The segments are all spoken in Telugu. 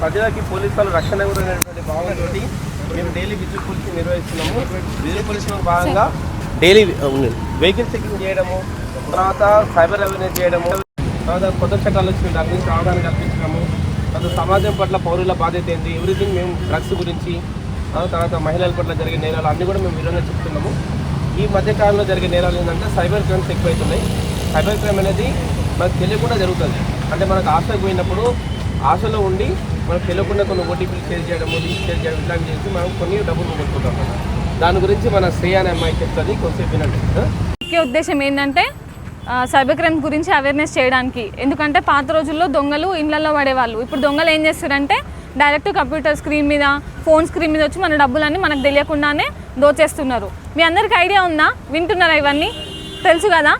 ప్రజలకి పోలీసు వాళ్ళు రక్షణ గురైనటువంటి భావంతో మేము డైలీ విద్యుత్ పోలీసులు నిర్వహిస్తున్నాము. విద్యుత్ పోలీసింగ్ భాగంగా డైలీ వెహికల్ చెకింగ్ చేయడము తర్వాత సైబర్ అవేర్నెస్ చేయడము తర్వాత కొత్త చట్టాలు వచ్చిన దాని గురించి అవగాహన కల్పించడము తర్వాత సమాజం పట్ల పౌరుల బాధ్యత ఏంటి ఎవ్రీథింగ్ మేము డ్రగ్స్ గురించి తర్వాత మహిళల పట్ల జరిగే నేరాలు అన్నీ కూడా మేము విధంగా చెప్తున్నాము. ఈ మధ్యకాలంలో జరిగే నేరాలు ఏంటంటే సైబర్ క్రైమ్స్ ఎక్కువైతున్నాయి. సైబర్ క్రైమ్ అనేది మనకు తెలియకుండా జరుగుతుంది. అంటే మనకు ఆశకు పోయినప్పుడు ఆశలో ఉండి మనకు తెలియకుండా కొన్ని ఓటీపీలు షేర్ చేయడము లింక్ షేర్ చేయడం ఇట్లాంటి చేసి మనం కొన్ని డబ్బులు కొట్టుకుంటాం దాని గురించి మన శ్రేయ అనే అమ్మాయి చెప్తుంది. కొంచెంసేపు వినండి. ముఖ్య ఉద్దేశం ఏంటంటే సైబర్ క్రైమ్ గురించి అవేర్నెస్ చేయడానికి. ఎందుకంటే పాత రోజుల్లో దొంగలు ఇళ్ళలో పడేవాళ్ళు. ఇప్పుడు దొంగలు ఏం చేస్తారంటే డైరెక్ట్ కంప్యూటర్ స్క్రీన్ మీద ఫోన్ స్క్రీన్ మీద వచ్చి మన డబ్బులన్నీ మనకు తెలియకుండానే దోచేస్తున్నారు. మీ అందరికి ఐడియా ఉందా? వింటున్నారా ఇవన్నీ? తెలుసు కదా?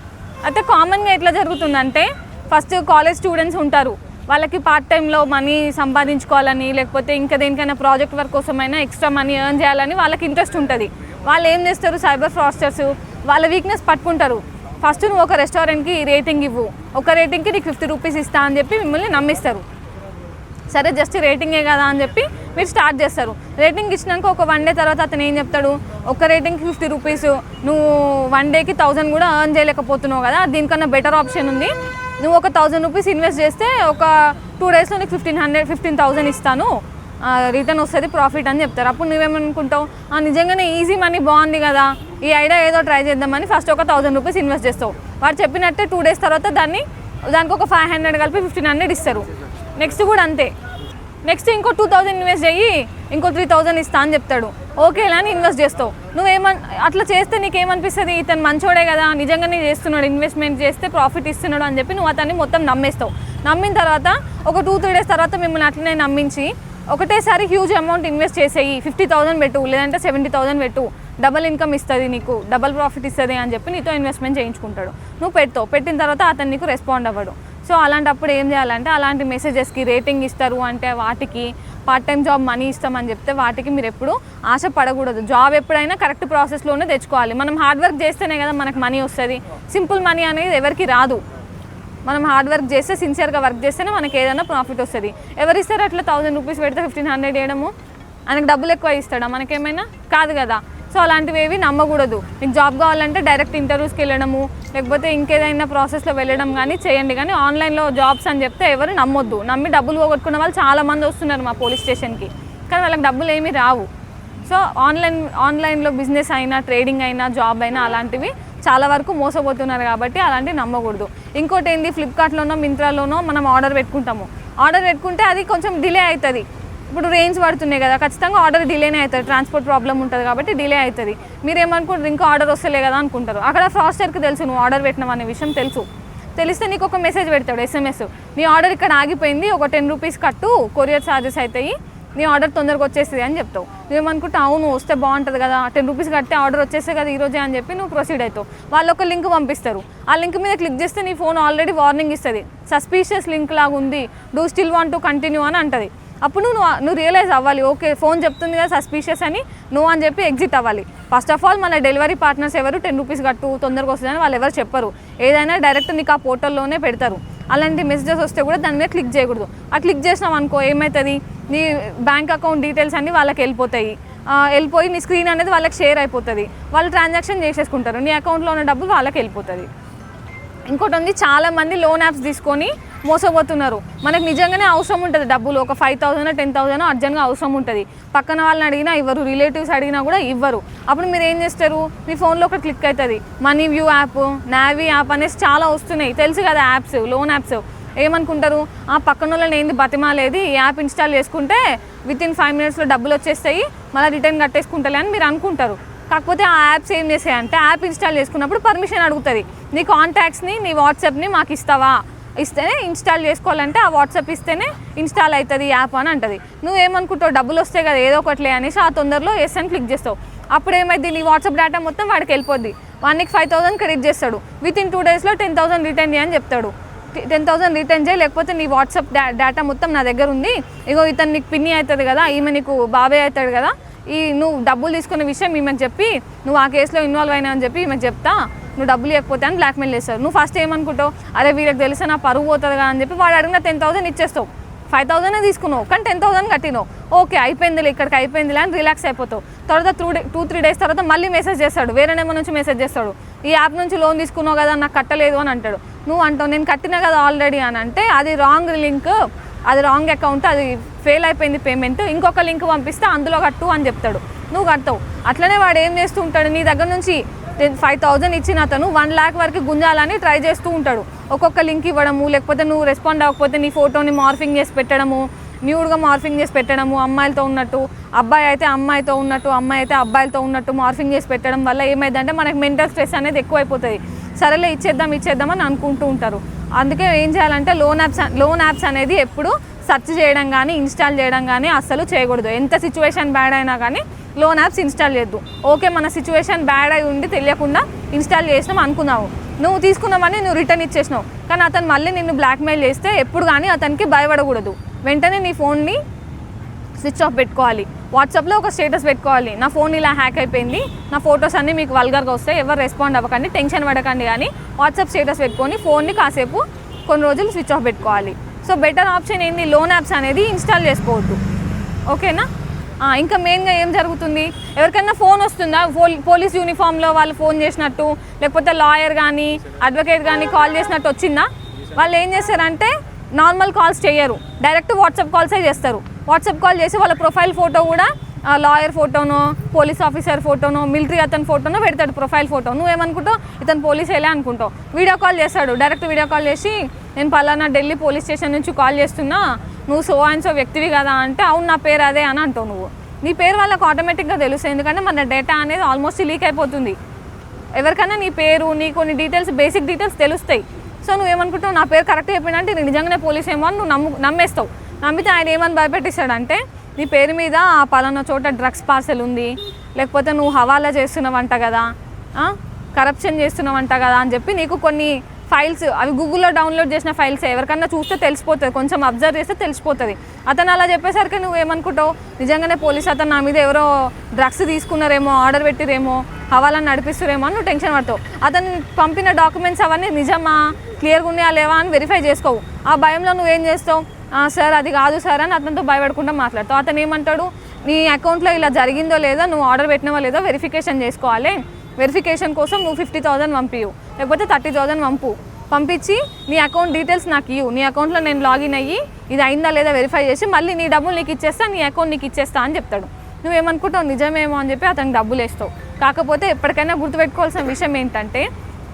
అయితే కామన్గా ఎట్లా జరుగుతుందంటే ఫస్ట్ కాలేజ్ స్టూడెంట్స్ ఉంటారు. వాళ్ళకి పార్ట్ టైంలో మనీ సంపాదించుకోవాలని లేకపోతే ఇంకా దేనికైనా ప్రాజెక్ట్ వర్క్ కోసమైనా ఎక్స్ట్రా మనీ ఎర్న్ చేయాలని వాళ్ళకి ఇంట్రెస్ట్ ఉంటుంది. వాళ్ళు ఏం చేస్తారు? సైబర్ ఫ్రాస్టర్స్ వాళ్ళ వీక్నెస్ పట్టుకుంటారు. ఫస్ట్ నువ్వు ఒక రెస్టారెంట్కి రేటింగ్ ఇవ్వు. ఒక రేటింగ్కి నీకు ఫిఫ్టీ రూపీస్ ఇస్తా అని చెప్పి మిమ్మల్ని నమ్మిస్తారు. సరే జస్ట్ రేటింగే కదా అని చెప్పి మీరు స్టార్ట్ చేస్తారు. రేటింగ్ ఇచ్చినాక ఒక వన్ డే తర్వాత అతను ఏం చెప్తాడు? ఒక రేటింగ్కి ఫిఫ్టీ రూపీస్ నువ్వు వన్ డేకి థౌజండ్ కూడా ఎర్న్ చేయలేకపోతున్నావు కదా దీనికన్నా బెటర్ ఆప్షన్ ఉంది. నువ్వు ఒక థౌజండ్ రూపీస్ ఇన్వెస్ట్ చేస్తే ఒక టూ డేస్లో నీకు ఫిఫ్టీన్ హండ్రెడ్ ఫిఫ్టీన్ థౌజండ్ ఇస్తాను. రిటర్న్ వస్తుంది ప్రాఫిట్ అని చెప్తారు. అప్పుడు నువ్వేమనుకుంటావు? "ఆ, నిజంగానే ఈజీ మనీ బాగుంది కదా. ఈ ఐడియా ఏదో ట్రై చేద్దామని ఫస్ట్ ఒక థౌజండ్ రూపీస్ ఇన్వెస్ట్ చేస్తావు. వాడు చెప్పినట్టే టూ డేస్ తర్వాత దాన్ని దానికి ఒక ఫైవ్ హండ్రెడ్ కలిపి ఫిఫ్టీన్ హండ్రెడ్ ఇస్తారు. నెక్స్ట్ కూడా అంతే. నెక్స్ట్ ఇంకో టూ థౌజండ్ ఇన్వెస్ట్ చెయ్యి ఇంకో త్రీ థౌజండ్ ఇస్తా అని చెప్తాడు. ఓకేలా అని ఇన్వెస్ట్ చేస్తావు. నువ్వేమన్ అట్లా చేస్తే నీకేమనిపిస్తుంది? ఇతను మంచోడే కదా నిజంగానే చేస్తున్నాడు ఇన్వెస్ట్మెంట్ చేస్తే ప్రాఫిట్ ఇస్తున్నాడు అని చెప్పి నువ్వు అతన్ని మొత్తం నమ్మేస్తావు. నమ్మిన తర్వాత ఒక టూ త్రీ డేస్ తర్వాత మిమ్మల్ని అట్లనే నమ్మించి ఒకటేసారి హ్యూజ్ అమౌంట్ ఇన్వెస్ట్ చేసేయి. ఫిఫ్టీ థౌసండ్ పెట్టు లేదంటే సెవెంటీ థౌసండ్ పెట్టు. డబల్ ఇన్కమ్ ఇస్తుంది నీకు డబల్ ప్రాఫిట్ ఇస్తుంది అని చెప్పి నీతో ఇన్వెస్ట్మెంట్ చేయించుకుంటాడు. నువ్వు పెడతావు. పెట్టిన తర్వాత అతను నీకు రెస్పాండ్ అవ్వడు. సో అలాంటప్పుడు ఏం చేయాలంటే అలాంటి మెసేజెస్కి రేటింగ్ ఇస్తారు అంటే వాటికి పార్ట్ టైం జాబ్ మనీ ఇస్తామని చెప్తే వాటికి మీరు ఎప్పుడు ఆశ పడకూడదు. జాబ్ ఎప్పుడైనా కరెక్ట్ ప్రాసెస్లోనే తెచ్చుకోవాలి. మనం హార్డ్ వర్క్ చేస్తేనే కదా మనకు మనీ వస్తుంది. సింపుల్ మనీ అనేది ఎవరికి రాదు. మనం హార్డ్ వర్క్ చేస్తే సిన్సియర్గా వర్క్ చేస్తేనే మనకి ఏదైనా ప్రాఫిట్ వస్తుంది. ఎవరిస్తారు అట్లా థౌసండ్ రూపీస్ పెడితే ఫిఫ్టీన్ హండ్రెడ్ వేయడము? ఆయనకు డబ్బులు ఎక్కువ ఇస్తాడా? మనకేమైనా? కాదు కదా. సో అలాంటివి ఏవి నమ్మకూడదు. మీకు జాబ్ కావాలంటే డైరెక్ట్ ఇంటర్వ్యూస్కి వెళ్ళడము లేకపోతే ఇంకేదైనా ప్రాసెస్లో వెళ్ళడం కానీ చేయండి. కానీ ఆన్లైన్లో జాబ్స్ అని చెప్తే ఎవరు నమ్మొద్దు. నమ్మి డబ్బులు పోగొట్టుకున్న వాళ్ళు చాలామంది వస్తున్నారు మా పోలీస్ స్టేషన్కి. కానీ వాళ్ళకి డబ్బులు ఏమీ రావు. సో ఆన్లైన్ ఆన్లైన్లో బిజినెస్ అయినా ట్రేడింగ్ అయినా జాబ్ అయినా అలాంటివి చాలా వరకు మోసపోతున్నారు కాబట్టి అలాంటివి నమ్మకూడదు. ఇంకోటి ఏంది? ఫ్లిప్కార్ట్లోనో మింత్రాలోనో మనం ఆర్డర్ పెట్టుకుంటాము. ఆర్డర్ పెట్టుకుంటే అది కొంచెం డిలే అవుతుంది. ఇప్పుడు రేంజ్ పడుతున్నాయి కదా ఖచ్చితంగా ఆర్డర్ డిలేనే అవుతుంది. ట్రాన్స్పోర్ట్ ప్రాబ్లం ఉంటుంది కాబట్టి డిలే అవుతుంది. మీరేమనుకుంటారు ఇంకా ఆర్డర్ వస్తలే కదా అనుకుంటారు. అక్కడ ఫ్రాస్టర్కి తెలుసు నువ్వు ఆర్డర్ పెట్టినావు అనే విషయం తెలుసు. తెలిస్తే నీకు ఒక మెసేజ్ పెడతాడు ఎస్ఎంఎస్ నీ ఆర్డర్ ఇక్కడ ఆగిపోయింది ఒక టెన్ రూపీస్ కట్టు కొరియర్ ఛార్జెస్ అవుతాయి నీ ఆర్డర్ తొందరగా వచ్చేస్తుంది అని చెప్తావు. నువ్వేమనుకుంటే అవును వస్తే బాగుంటుంది కదా టెన్ రూపీస్ కడితే ఆర్డర్ వచ్చేస్తే కదా ఈరోజే అని చెప్పి నువ్వు ప్రొసీడ్ అవుతావు. వాళ్ళు ఒక లింక్ పంపిస్తారు. ఆ లింక్ మీద క్లిక్ చేస్తే నీ ఫోన్ ఆల్రెడీ వార్నింగ్ ఇస్తుంది. సస్పీషియస్ లింక్ లాగా ఉంది do still want to continue అని అంటుంది. అప్పుడు నువ్వు నువ్వు రియలైజ్ అవ్వాలి. ఓకే ఫోన్ చెప్తుంది కదా సస్పీషియస్ అని నువ్వు అని చెప్పి ఎగ్జిట్ అవ్వాలి. ఫస్ట్ ఆఫ్ ఆల్ మన డెలివరీ పార్ట్నర్స్ ఎవరు? టెన్ రూపీస్ కట్టు తొందరగా వస్తుందని వాళ్ళు ఎవరు చెప్పరు. ఏదైనా డైరెక్ట్ నీకు ఆ పోర్టల్లోనే పెడతారు. అలాంటి మెసేజెస్ వస్తే కూడా దాని మీద క్లిక్ చేయకూడదు. ఆ క్లిక్ చేసినాం అనుకో ఏమవుతుంది నీ బ్యాంక్ అకౌంట్ డీటెయిల్స్ అన్నీ వాళ్ళకి వెళ్ళిపోతాయి. వెళ్ళిపోయి నీ స్క్రీన్ అనేది వాళ్ళకి షేర్ అయిపోతుంది. వాళ్ళు ట్రాన్సాక్షన్ చేసేసుకుంటారు. నీ అకౌంట్లో ఉన్న డబ్బులు వాళ్ళకి వెళ్ళిపోతుంది. ఇంకోటి ఉంది చాలా మంది లోన్ యాప్స్ తీసుకొని మోసపోతున్నారు. మనకు నిజంగానే అవసరం ఉంటుంది డబ్బులు. ఒక ఫైవ్ థౌసండ్ టెన్ థౌసండ్ అర్జెంట్గా అవసరం ఉంటుంది. పక్కన వాళ్ళని అడిగినా ఇవ్వరు రిలేటివ్స్ అడిగినా కూడా ఇవ్వరు. అప్పుడు మీరు ఏం చేస్తారు? మీ ఫోన్లో ఒక క్లిక్ అవుతుంది money view app Navi app అనేసి చాలా వస్తున్నాయి. తెలుసు కదా యాప్స్ లోన్ యాప్స్ ఏమనుకుంటారు? ఆ పక్కన వాళ్ళని ఏంది బతిమాలేది? ఈ యాప్ ఇన్స్టాల్ చేసుకుంటే విత్ ఇన్ ఫైవ్ మినిట్స్లో డబ్బులు వచ్చేస్తాయి. మళ్ళీ రిటర్న్ కట్టేసుకుంటలే అని మీరు అనుకుంటారు. కాకపోతే ఆ యాప్స్ ఏం చేసాయంటే యాప్ ఇన్స్టాల్ చేసుకున్నప్పుడు పర్మిషన్ అడుగుతుంది. నీ కాంటాక్ట్స్ని నీ వాట్సాప్ని మాకు ఇస్తావా? ఇస్తేనే ఇన్స్టాల్ చేసుకోవాలంటే ఆ వాట్సాప్ ఇస్తేనే ఇన్స్టాల్ అవుతుంది యాప్ అని అంటుంది. నువ్వు ఏమనుకుంటావు? డబ్బులు వస్తాయి కదా ఏదో ఒకటిలే అనేసి ఆ తొందరలో ఎస్ అని క్లిక్ చేస్తావు. అప్పుడు ఏమైంది? నీ వాట్సాప్ డేటా మొత్తం వాడికి వెళ్ళిపోద్ది. వానికి ఫైవ్ థౌసండ్ క్రెడిట్ చేస్తాడు. విత్ ఇన్ టూ డేస్లో టెన్ థౌసండ్ రిటర్న్ చేయని చెప్తాడు. టెన్ థౌసండ్ రిటర్న్ చేయి లేకపోతే నీ వాట్సాప్ డా డేటా మొత్తం నా దగ్గర ఉంది. ఇగో ఇతను నీకు పిన్ని అవుతుంది కదా ఈమె నీకు బాబాయ్ అవుతాడు కదా ఈ నువ్వు డబ్బులు తీసుకున్న విషయం ఈమెకు చెప్పి నువ్వు ఆ కేసులో ఇన్వాల్వ్ అయినా అని చెప్పి ఈమెకు చెప్తా నువ్వు డబ్బులు ఇవ్వకపోతే అని బ్లాక్మెయిల్ చేస్తావు నువ్వు ఫస్ట్ ఏమనుకుంటావు? అరే వీళ్ళకి తెలిస్తే నా పరువు పోతుంది కదా అని చెప్పి వాడు అడిగిన టెన్ థౌసండ్ ఇచ్చేస్తావు. ఫైవ్ థౌసండ్ తీసుకున్నావు కానీ టెన్ థౌసండ్ కట్టినావు. ఓకే అయిపోయిందిలే ఇక్కడికి అయిపోయిందిలే అని రిలాక్స్ అయిపోతావు. తర్వాత two day two three days తర్వాత మళ్ళీ మెసేజ్ చేస్తాడు. వేరే నెంబర్ నుంచి మెసేజ్ చేస్తాడు. ఈ యాప్ నుంచి లోన్ తీసుకున్నావు కదా నాకు కట్టలేదు అని అంటాడు. నువ్వు అంటావు నేను కట్టినా కదా ఆల్రెడీ అని అంటే అది రాంగ్ లింక్. అది రాంగ్ అకౌంట్ అది ఫెయిల్ అయిపోయింది పేమెంట్ ఇంకొక లింక్ పంపిస్తే అందులో కట్టు అని చెప్తాడు. నువ్వు కడతావు. అట్లనే వాడు ఏం చేస్తూ ఉంటాడు? నీ దగ్గర నుంచి ఫైవ్ థౌజండ్ ఇచ్చిన అతను వన్ ల్యాక్ వరకు గుంజాలని ట్రై చేస్తూ ఉంటాడు. ఒక్కొక్క లింక్ ఇవ్వడము లేకపోతే నువ్వు రెస్పాండ్ అవ్వకపోతే నీ ఫోటోని మార్ఫింగ్ చేసి పెట్టడము న్యూడ్గా మార్ఫింగ్ చేసి పెట్టడము అమ్మాయిలతో ఉన్నట్టు అబ్బాయి అయితే అమ్మాయితో ఉన్నట్టు అమ్మాయి అయితే అబ్బాయిలతో ఉన్నట్టు మార్ఫింగ్ చేసి పెట్టడం వల్ల ఏమైందంటే మనకి మెంటల్ స్ట్రెస్ అనేది ఎక్కువైపోతుంది. సరేలే ఇచ్చేద్దాం ఇచ్చేద్దాం అని అనుకుంటూ ఉంటారు. అందుకే ఏం చేయాలంటే లోన్ యాప్స్ లోన్ యాప్స్ అనేది ఎప్పుడు సెర్చ్ చేయడం కానీ ఇన్స్టాల్ చేయడం కానీ అస్సలు చేయకూడదు. ఎంత సిచ్యువేషన్ బ్యాడ్ అయినా కానీ లోన్ యాప్స్ ఇన్స్టాల్ చేయొద్దు. ఓకే మన సిచ్యువేషన్ బ్యాడ్ అయి ఉండి తెలియకుండా ఇన్స్టాల్ చేసినాం అనుకున్నావు. నువ్వు తీసుకున్నామని నువ్వు రిటర్న్ ఇచ్చేసినావు. కానీ అతను మళ్ళీ నిన్ను బ్లాక్మెయిల్ చేస్తే ఎప్పుడు కానీ అతనికి భయపడకూడదు. వెంటనే నీ ఫోన్ని స్విచ్ ఆఫ్ పెట్టుకోవాలి. వాట్సాప్లో ఒక స్టేటస్ పెట్టుకోవాలి. నా ఫోన్ ఇలా హ్యాక్ అయిపోయింది. నా ఫొటోస్ అన్నీ మీకు వల్గర్గా వస్తాయి. ఎవరు రెస్పాండ్ అవ్వకండి టెన్షన్ పడకండి కానీ వాట్సాప్ స్టేటస్ పెట్టుకొని ఫోన్ని కాసేపు కొన్ని రోజులు స్విచ్ ఆఫ్ పెట్టుకోవాలి. సో బెటర్ ఆప్షన్ ఏంది? లోన్ యాప్స్ అనేది ఇన్స్టాల్ చేసుకోవద్దు. ఓకేనా? ఇంకా మెయిన్గా ఏం జరుగుతుంది? ఎవరికైనా ఫోన్ వస్తుందా? పోలీ పోలీస్ యూనిఫామ్లో వాళ్ళు ఫోన్ చేసినట్టు లేకపోతే లాయర్ కానీ అడ్వకేట్ కానీ కాల్ చేసినట్టు వచ్చిందా? వాళ్ళు ఏం చేస్తారంటే నార్మల్ కాల్స్ చేయరు. డైరెక్ట్ వాట్సాప్ కాల్సే చేస్తారు. వాట్సాప్ కాల్ చేసి వాళ్ళ ప్రొఫైల్ ఫోటో కూడా లాయర్ ఫోటోనో పోలీస్ ఆఫీసర్ ఫోటోనో మిలిటరీ అతని ఫోటోనో పెడతాడు ప్రొఫైల్ ఫోటో. నువ్వేమనుకుంటావు? ఇతను పోలీస్ వెళ్ళే అనుకుంటావు. వీడియో కాల్ చేస్తాడు. డైరెక్ట్ వీడియో కాల్ చేసి నేను పలానా ఢిల్లీ పోలీస్ స్టేషన్ నుంచి కాల్ చేస్తున్నా. నువ్వు సో అండ్ సో వ్యక్తివి కదా అంటే అవును నా పేరు అదే అని అంటావు నువ్వు. నీ పేరు వాళ్ళకి ఆటోమేటిక్గా తెలుస్తుంది ఎందుకంటే మన డేటా అనేది ఆల్మోస్ట్ లీక్ అయిపోతుంది. ఎవరికైనా నీ పేరు నీ కొన్ని డీటెయిల్స్ బేసిక్ డీటెయిల్స్ తెలుస్తాయి. సో నువ్వు ఏమనుకుంటావు నా పేరు కరెక్ట్ చెప్పినంటే నేను నిజంగానే పోలీస్ ఏమో అని నువ్వు నమ్ము నమ్మేస్తావు. నమ్మితే ఆయన ఏమని భయపెట్టిస్తాడంటే నీ పేరు మీద ఆ పలానా చోట డ్రగ్స్ పార్సెల్ ఉంది లేకపోతే నువ్వు హవాలా చేస్తున్నావంట కదా కరప్షన్ చేస్తున్నావంట కదా అని చెప్పి నీకు కొన్ని ఫైల్స్ అవి గూగుల్లో డౌన్లోడ్ చేసిన ఫైల్స్ ఎవరికన్నా చూస్తే తెలిసిపోతుంది. కొంచెం అబ్జర్వ్ చేస్తే తెలిసిపోతుంది. అతను అలా చెప్పేసరికి నువ్వు ఏమనుకుంటావు? నిజంగానే పోలీస్ అతను నా మీద ఎవరో డ్రగ్స్ తీసుకున్నారేమో ఆర్డర్ పెట్టిరేమో హవాలను నడిపిస్తురేమో అని నువ్వు టెన్షన్ పడతావు. అతను పంపిన డాక్యుమెంట్స్ అవన్నీ నిజమా? క్లియర్గా ఉన్నాయా లేవా అని వెరిఫై చేసుకోవు. ఆ భయంలో నువ్వు ఏం చేస్తావు? సార్ అది కాదు సార్ అని అతనితో భయపడకుండా మాట్లాడతావు. అతను ఏమంటాడు? నీ అకౌంట్లో ఇలా జరిగిందో లేదో నువ్వు ఆర్డర్ పెట్టినవో లేదో వెరిఫికేషన్ చేసుకోవాలి. వెరిఫికేషన్ కోసం నువ్వు ఫిఫ్టీ థౌసండ్ పంపివు లేకపోతే థర్టీ థౌసండ్ పంపు. పంపించి నీ అకౌంట్ డీటెయిల్స్ నాకు ఇవ్వు నీ అకౌంట్లో నేను లాగిన్ అయ్యి ఇది అయిందా లేదా వెరిఫై చేసి మళ్ళీ నీ డబ్బులు నీకు ఇచ్చేస్తా నీ అకౌంట్ నీకు ఇచ్చేస్తా అని చెప్తాడు. నువ్వేమనుకుంటావు నిజమేమో అని చెప్పి అతనికి డబ్బులు వేస్తావు. కాకపోతే ఎప్పటికైనా గుర్తుపెట్టుకోవాల్సిన విషయం ఏంటంటే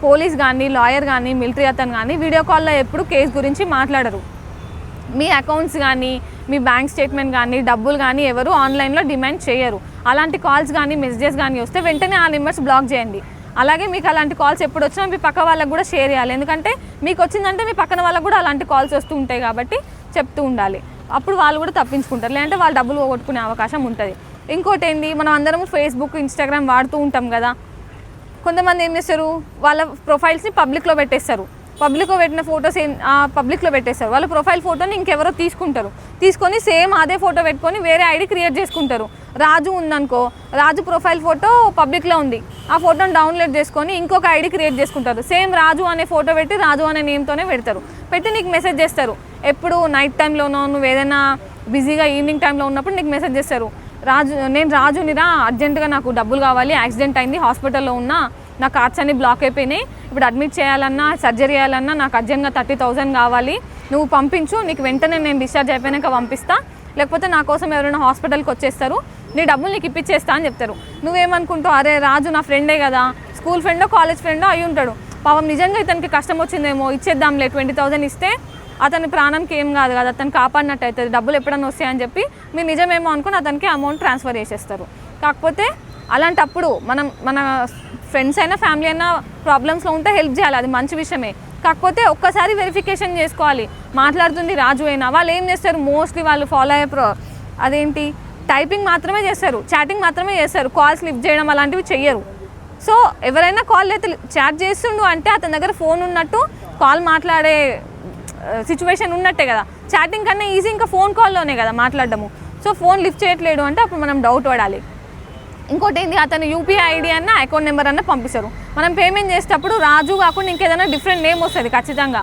పోలీస్ కానీ లాయర్ కానీ మిలిటరీ అతను కానీ వీడియో కాల్లో ఎప్పుడు కేసు గురించి మాట్లాడరు. మీ అకౌంట్స్ కానీ మీ బ్యాంక్ స్టేట్మెంట్ కానీ డబ్బులు కానీ ఎవరు ఆన్లైన్లో డిమాండ్ చేయరు. అలాంటి కాల్స్ కానీ మెసేజెస్ కానీ వస్తే వెంటనే ఆ నెంబర్స్ బ్లాక్ చేయండి. అలాగే మీకు అలాంటి కాల్స్ ఎప్పుడు వచ్చినా మీ పక్క వాళ్ళకు కూడా షేర్ చేయాలి. ఎందుకంటే మీకు వచ్చిందంటే మీ పక్కన వాళ్ళకు కూడా అలాంటి కాల్స్ వస్తూ ఉంటాయి కాబట్టి చెప్తూ ఉండాలి. అప్పుడు వాళ్ళు కూడా తప్పించుకుంటారు. లేదంటే వాళ్ళు డబ్బులు పోగొట్టుకునే అవకాశం ఉంటుంది. ఇంకోటి ఏంటి మనం అందరం ఫేస్బుక్ ఇన్స్టాగ్రామ్ వాడుతూ ఉంటాం కదా. కొంతమంది ఏం చేస్తారు? వాళ్ళ ప్రొఫైల్స్ని పబ్లిక్లో పెట్టేస్తారు. పబ్లిక్లో పెట్టిన ఫొటోస్ ఏం పబ్లిక్లో పెట్టేస్తారు. వాళ్ళ ప్రొఫైల్ ఫోటోని ఇంకెవరో తీసుకుంటారు. తీసుకొని సేమ్ అదే ఫోటో పెట్టుకొని వేరే ఐడి క్రియేట్ చేసుకుంటారు. రాజు ఉందనుకో రాజు ప్రొఫైల్ ఫోటో పబ్లిక్లో ఉంది. ఆ ఫోటోని డౌన్లోడ్ చేసుకొని ఇంకొక ఐడి క్రియేట్ చేసుకుంటారు. సేమ్ రాజు అనే ఫోటో పెట్టి రాజు అనే నేమ్తోనే పెడతారు. పెట్టి నీకు మెసేజ్ చేస్తారు. ఎప్పుడు నైట్ టైంలోనో నువ్వు ఏదైనా బిజీగా ఈవినింగ్ టైంలో ఉన్నప్పుడు నీకు మెసేజ్ చేస్తారు. రాజు నేను రాజునిరా అర్జెంటుగా నాకు డబ్బులు కావాలి యాక్సిడెంట్ అయింది హాస్పిటల్లో ఉన్నా నా కార్డ్స్ అన్ని బ్లాక్ అయిపోయినాయి. ఇప్పుడు అడ్మిట్ చేయాలన్నా సర్జరీ చేయాలన్నా నాకు అర్జెంట్గా థర్టీ థౌజండ్ కావాలి. నువ్వు పంపించు నీకు వెంటనే నేను డిశ్చార్జ్ అయిపోయాక పంపిస్తా. లేకపోతే నా కోసం ఎవరైనా హాస్పిటల్కి వచ్చేస్తారు. నీ డబ్బులు నీకు ఇప్పించేస్తా అని చెప్తారు. నువ్వేమనుకుంటావు? అరే రాజు నా ఫ్రెండే కదా. స్కూల్ ఫ్రెండో కాలేజ్ ఫ్రెండో అయి ఉంటాడు. పాపం నిజంగా ఇతనికి కష్టం వచ్చిందేమో. ఇచ్చేద్దాంలే ట్వంటీ థౌజండ్ ఇస్తే అతని ప్రాణంకి ఏం కాదు కదా. అతను కాపాడినట్టు అవుతుంది డబ్బులు ఎప్పుడన్నా వస్తాయని చెప్పి మీరు నిజమేమో అనుకుని అతనికి అమౌంట్ ట్రాన్స్ఫర్ చేసేస్తారు. కాకపోతే అలాంటప్పుడు మనం మన ఫ్రెండ్స్ అయినా ఫ్యామిలీ అయినా ప్రాబ్లమ్స్లో ఉంటే హెల్ప్ చేయాలి. అది మంచి విషయమే. కాకపోతే ఒక్కసారి వెరిఫికేషన్ చేసుకోవాలి. మాట్లాడుతుంది రాజు అయినా వాళ్ళు ఏం చేస్తారు? మోస్ట్లీ వాళ్ళు ఫాలో అయ్యే ప్రో అదేంటి? టైపింగ్ మాత్రమే చేస్తారు. చాటింగ్ మాత్రమే చేస్తారు. కాల్స్ లిఫ్ట్ చేయడం అలాంటివి చెయ్యరు. సో ఎవరైనా కాల్ అయితే చాట్ చేస్తుండు అంటే అతని దగ్గర ఫోన్ ఉన్నట్టు కాల్ మాట్లాడే సిచ్యువేషన్ ఉన్నట్టే కదా. చాటింగ్ కన్నా ఈజీ ఇంకా ఫోన్ కాల్లోనే కదా మాట్లాడడము. సో ఫోన్ లిఫ్ట్ చేయట్లేడు అంటే అప్పుడు మనం డౌట్ పడాలి. ఇంకోటి ఏంటి అతను యూపీఐ ఐడి అన్న అకౌంట్ నెంబర్ అన్న పంపిస్తారు. మనం పేమెంట్ చేసేటప్పుడు రాజు కాకుండా ఇంకేదైనా డిఫరెంట్ నేమ్ వస్తుంది ఖచ్చితంగా.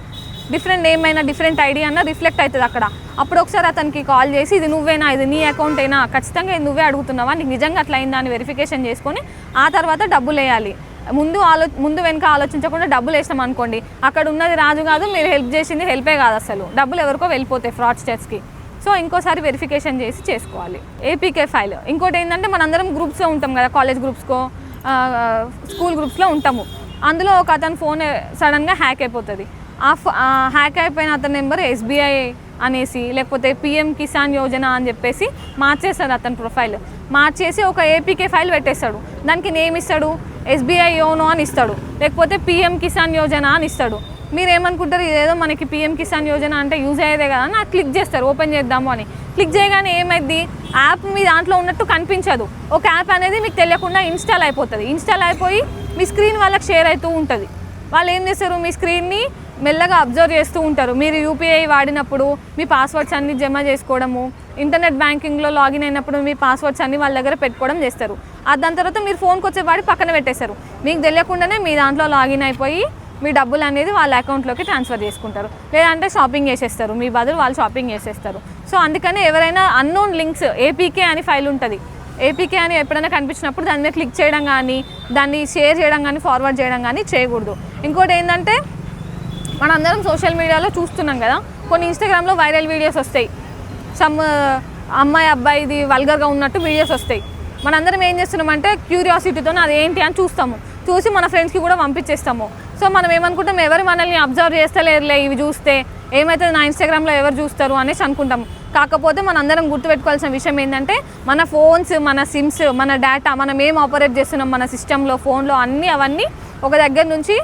డిఫరెంట్ నేమ్ అయినా డిఫరెంట్ ఐడి అన్న రిఫ్లెక్ట్ అవుతుంది అక్కడ. అప్పుడు ఒకసారి అతనికి కాల్ చేసి ఇది నువ్వేనా? ఇది నీ అకౌంట్ అయినా ఖచ్చితంగా ఇది నువ్వే అడుగుతున్నావా? నీకు నిజంగా అట్లా అయిందా అని వెరిఫికేషన్ చేసుకొని ఆ తర్వాత డబ్బులు వేయాలి. ముందు ఆలో ముందు వెనుక ఆలోచించకుండా డబ్బులు వేసాం అనుకోండి అక్కడ ఉన్నది రాజు కాదు మీరు హెల్ప్ చేసింది హెల్పే కాదు అసలు. డబ్బులు ఎవరికో వెళ్ళిపోతాయి ఫ్రాడ్స్టర్స్కి సో ఇంకోసారి వెరిఫికేషన్ చేసి చేసుకోవాలి. ఏపీకే ఫైల్ ఇంకోటి ఏంటంటే మనందరం గ్రూప్స్లో ఉంటాం కదా కాలేజ్ గ్రూప్స్కో స్కూల్ గ్రూప్స్లో ఉంటాము. అందులో ఒక అతని ఫోన్ సడన్గా హ్యాక్ అయిపోతుంది. ఆ హ్యాక్ అయిపోయిన అతని నెంబర్ ఎస్బీఐ అనేసి లేకపోతే పిఎం కిసాన్ యోజన అని చెప్పేసి మార్చేస్తాడు అతని ప్రొఫైల్ మార్చేసి ఒక ఏపీకే ఫైల్ పెట్టేస్తాడు. దానికి నేమ్ ఇస్తాడు ఎస్బీఐ యోనో అని ఇస్తాడు. లేకపోతే పిఎం కిసాన్ యోజన అని ఇస్తాడు. మీరు ఏమనుకుంటారు ఇదేదో మనకి పిఎం కిసాన్ యోజన అంటే యూజ్ అయ్యేదే కదా అని క్లిక్ చేస్తారు ఓపెన్ చేద్దాము అని. క్లిక్ చేయగానే ఏమైంది యాప్ మీ దాంట్లో ఉన్నట్టు కనిపించదు. ఒక యాప్ అనేది మీకు తెలియకుండా ఇన్స్టాల్ అయిపోతుంది. ఇన్స్టాల్ అయిపోయి మీ స్క్రీన్ వాళ్ళకి షేర్ అవుతూ ఉంటుంది. వాళ్ళు ఏం చేస్తారు? మీ స్క్రీన్ని మెల్లగా అబ్జర్వ్ చేస్తూ ఉంటారు. మీరు యూపీఐ వాడినప్పుడు మీ పాస్వర్డ్స్ అన్ని జమ చేసుకోవడము ఇంటర్నెట్ బ్యాంకింగ్లో లాగిన్ అయినప్పుడు మీ పాస్వర్డ్స్ అన్ని వాళ్ళ దగ్గర పెట్టుకోవడం చేస్తారు. దాని తర్వాత మీరు ఫోన్కి వచ్చే వాడి పక్కన పెట్టేస్తారు. మీకు తెలియకుండానే మీ దాంట్లో లాగిన్ అయిపోయి మీ డబ్బులు అనేది వాళ్ళ అకౌంట్లోకి ట్రాన్స్ఫర్ చేసుకుంటారు. లేదంటే షాపింగ్ చేసేస్తారు. మీ బదులు వాళ్ళు షాపింగ్ చేసేస్తారు. సో అందుకనే ఎవరైనా అన్నోన్ లింక్స్ ఏపీకే అని ఫైల్ ఉంటుంది. ఏపీకే అని ఎప్పుడైనా కనిపించినప్పుడు దాని మీద క్లిక్ చేయడం కానీ దాన్ని షేర్ చేయడం కానీ ఫార్వర్డ్ చేయడం కానీ చేయకూడదు. ఇంకోటి ఏంటంటే మనందరం సోషల్ మీడియాలో చూస్తున్నాం కదా కొన్ని ఇన్స్టాగ్రామ్లో వైరల్ వీడియోస్ వస్తాయి. సమ్ uh, అమ్మాయి అబ్బాయిది వల్గర్గా ఉన్నట్టు వీడియోస్ వస్తాయి. మనందరం ఏం చేస్తున్నామంటే క్యూరియాసిటీతో అది ఏంటి అని చూస్తాము. చూసి మన ఫ్రెండ్స్కి కూడా పంపించేస్తాము. సో మనం ఏమనుకుంటాం ఎవరు మనల్ని అబ్జర్వ్ చేస్తలేరులే ఇవి చూస్తే ఏమైతే నా ఇన్స్టాగ్రామ్లో ఎవరు చూస్తారు అనేసి అనుకుంటాం. కాకపోతే మనందరం గుర్తుపెట్టుకోవాల్సిన విషయం ఏంటంటే మన ఫోన్స్ మన సిమ్స్ మన డేటా మనం ఏం ఆపరేట్ చేస్తున్నాం మన సిస్టంలో ఫోన్లో అన్నీ అవన్నీ ఒక దగ్గర నుంచి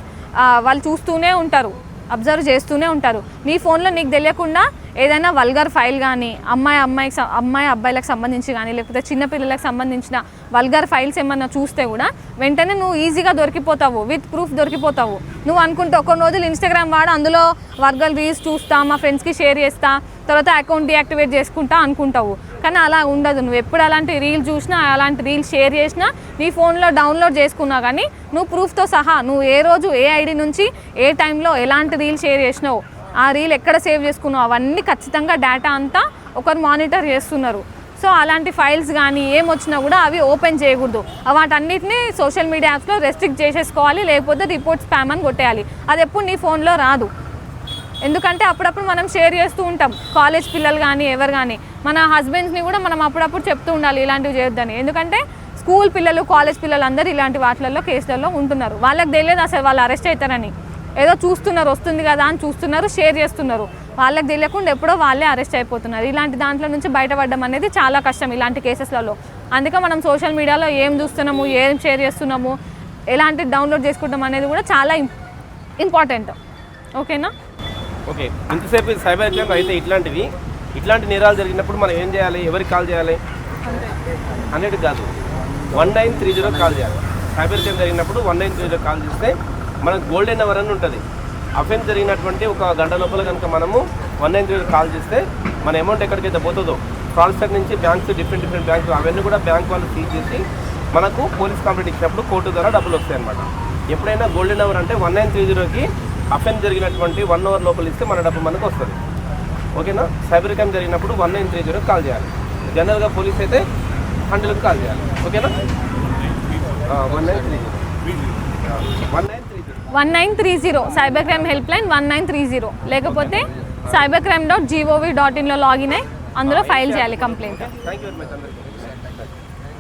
వాళ్ళు చూస్తూనే ఉంటారు. అబ్జర్వ్ చేస్తూనే ఉంటారు. నీ ఫోన్లో నీకు తెలియకుండా ఏదైనా వల్గర్ ఫైల్ కానీ అమ్మాయి అమ్మాయికి అమ్మాయి అబ్బాయిలకు సంబంధించి కానీ లేకపోతే చిన్నపిల్లలకు సంబంధించిన వల్గర్ ఫైల్స్ ఏమన్నా చూస్తే కూడా వెంటనే నువ్వు ఈజీగా దొరికిపోతావు విత్ ప్రూఫ్ దొరికిపోతావు. నువ్వు అనుకుంటే కొన్ని రోజులు ఇన్స్టాగ్రామ్ వాడు అందులో వర్గల్ రీల్స్ చూస్తా మా ఫ్రెండ్స్కి షేర్ చేస్తా తర్వాత అకౌంట్ డియాక్టివేట్ చేసుకుంటా అనుకుంటావు. కానీ అలా ఉండదు. నువ్వు ఎప్పుడు అలాంటి రీల్ చూసినా అలాంటి రీల్స్ షేర్ చేసినా నీ ఫోన్లో డౌన్లోడ్ చేసుకున్నా కానీ నువ్వు ప్రూఫ్తో సహా నువ్వు ఏ రోజు ఏ ఐడి నుంచి ఏ టైంలో ఎలాంటి రీల్ షేర్ చేసినావు ఆ రీల్ ఎక్కడ సేవ్ చేసుకున్నావు అవన్నీ ఖచ్చితంగా డేటా అంతా ఒకరు మానిటర్ చేస్తున్నారు. సో అలాంటి ఫైల్స్ కానీ ఏమొచ్చినా కూడా అవి ఓపెన్ చేయకూడదు. వాటన్నిటిని సోషల్ మీడియా యాప్స్లో రెస్ట్రిక్ట్ చేసేసుకోవాలి లేకపోతే రిపోర్ట్ స్పామ్ అని కొట్టేయాలి. అది ఎప్పుడు నీ ఫోన్లో రాదు. ఎందుకంటే అప్పుడప్పుడు మనం షేర్ చేస్తూ ఉంటాం. కాలేజ్ పిల్లలు కానీ ఎవరు కానీ మన హస్బెండ్స్ని కూడా మనం అప్పుడప్పుడు చెప్తూ ఉండాలి ఇలాంటివి చేయొద్దని. ఎందుకంటే స్కూల్ పిల్లలు కాలేజ్ పిల్లలు అందరూ ఇలాంటి వాటిలలో కేసులలో ఉంటున్నారు. వాళ్ళకి తెలియదు అసలు వాళ్ళు అరెస్ట్ అవుతారని ఏదో చూస్తున్నారు వస్తుంది కదా అని చూస్తున్నారు షేర్ చేస్తున్నారు. వాళ్ళకి తెలియకుండా ఎప్పుడో వాళ్ళే అరెస్ట్ అయిపోతున్నారు. ఇలాంటి దాంట్లో నుంచి బయటపడడం అనేది చాలా కష్టం ఇలాంటి కేసెస్లలో అందుకే మనం సోషల్ మీడియాలో ఏం చూస్తున్నాము ఏం షేర్ చేస్తున్నాము ఎలాంటి డౌన్లోడ్ చేసుకుంటాం అనేది కూడా చాలా ఇంపార్టెంట్ ఓకేనా ఓకే ఇంతసేపు సైబర్ అటాక్ అయితే ఇట్లాంటివి. ఇట్లాంటి నేరాలు జరిగినప్పుడు మనం ఏం చేయాలి? ఎవరికి కాల్ చేయాలి? హండ్రెడ్ కాదు. One nine three zero call చేయాలి. సైబర్ అటాక్ జరిగినప్పుడు one nine three zero call చేస్తే మనకు గోల్డెన్ అవర్ అని ఉంటుంది. అఫెన్స్ జరిగినటువంటి ఒక గంట లోపల కనుక మనము వన్ నైన్ త్రీ కాల్ చేస్తే మన అమౌంట్ ఎక్కడికైతే పోతుందో ట్రాన్స్ఫర్ నుంచి బ్యాంక్స్ డిఫరెంట్ డిఫరెంట్ బ్యాంక్స్ అవన్నీ కూడా బ్యాంక్ వాళ్ళు సీజ్ చేసి మనకు పోలీస్ కంప్లైంట్ ఇచ్చినప్పుడు కోర్టు ద్వారా డబ్బులు వస్తాయి అనమాట ఎప్పుడైనా గోల్డెన్ అవర్ అంటే వన్ నైన్ త్రీ జీరోకి అఫెన్స్ జరిగినటువంటి వన్ అవర్ లోపల ఇస్తే మన డబ్బు మనకు వస్తుంది. ఓకేనా? సైబర్ క్రైమ్ జరిగినప్పుడు వన్ నైన్ త్రీ జీరోకి కాల్ చేయాలి. జనరల్గా పోలీస్ అయితే హండ్రెడ్కి కాల్ చేయాలి. ఓకేనా? One nine three zero. One nine three zero. One nine three zero. Cyber crime helpline one nine three zero. లేకపోతే cyber crime dot gov dot ఇన్లో login అయ్యి అందులో ఫైల్ చేయాలి complaint. Thank you very much